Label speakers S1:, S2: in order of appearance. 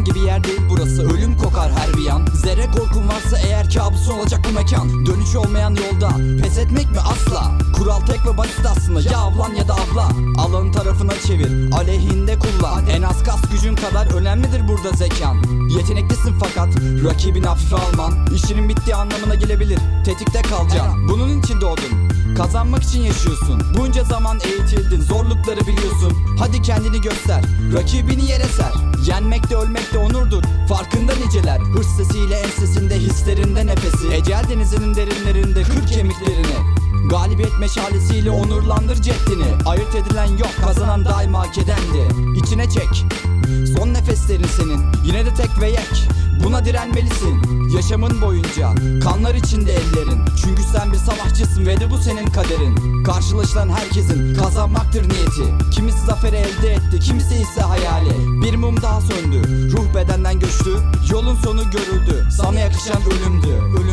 S1: herhangi bir yer değil burası. Ölüm kokar her bir yan Zerre korkun varsa eğer kabus olacak bu mekan. Dönüş olmayan yolda Pes etmek mi asla? Kural tek ve basit aslında. Ya ablan ya da abla. Alanın tarafına çevir Aleyhinde kullan. En az kas gücün kadar önemlidir burada zekan. Yeteneklisin fakat Rakibin hafife alman İşinin bittiği anlamına gelebilir. Tetikte kalacaksın. Bunun için doğdun. Kazanmak için yaşıyorsun. Bunca zaman eğitildin. Zorlukları biliyorsun. Hadi kendini göster. Rakibini yere ser. Yenmek de ölmek de onurdur. Farkında niceler. Hırs sesiyle ensesinde Hislerinde nefesi. Ecel denizinin derinlerinde Kır kemiklerini. Galibiyet meşalesiyle onurlandır ceddini. Ayırt edilen yok kazanan daima hak edendi İçine çek. Son nefeslerin senin. Yine de tek ve yek. Buna direnmelisin. Yaşamın boyunca. Kanlar içinde ellerin. Çünkü sen bir savaşçısın ve de bu senin kaderin. Karşılaşılan herkesin kazanmaktır niyeti. Kimisi zaferi elde etti kimisi ise hayali mum daha söndü. Ruh bedenden göçtü. Yolun sonu görüldü. Sana yakışan ölümdü. Ölümdü